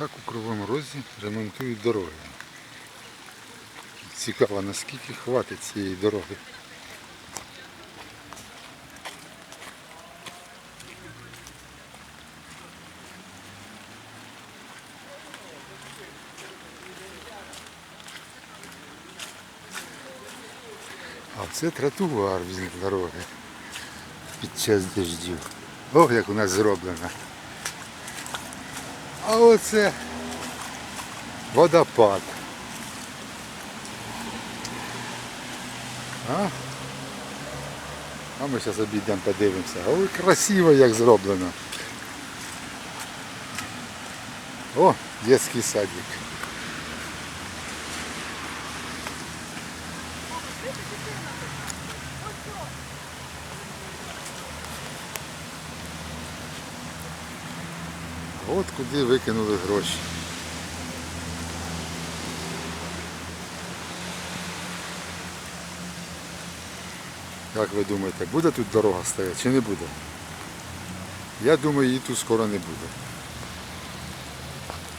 Так у Кривому Розі ремонтують дороги. Цікаво, наскільки хватить цієї дороги. А це тротуар вздовж дороги під час дождів. Ох, як у нас зроблено. А оце водопад. А? А ми зараз обійдемо, подивимося. Ой, красиво як зроблено. О, дитячий садик. От куди викинули гроші. Як ви думаєте, буде тут дорога стояти чи не буде? Я думаю, її тут скоро не буде.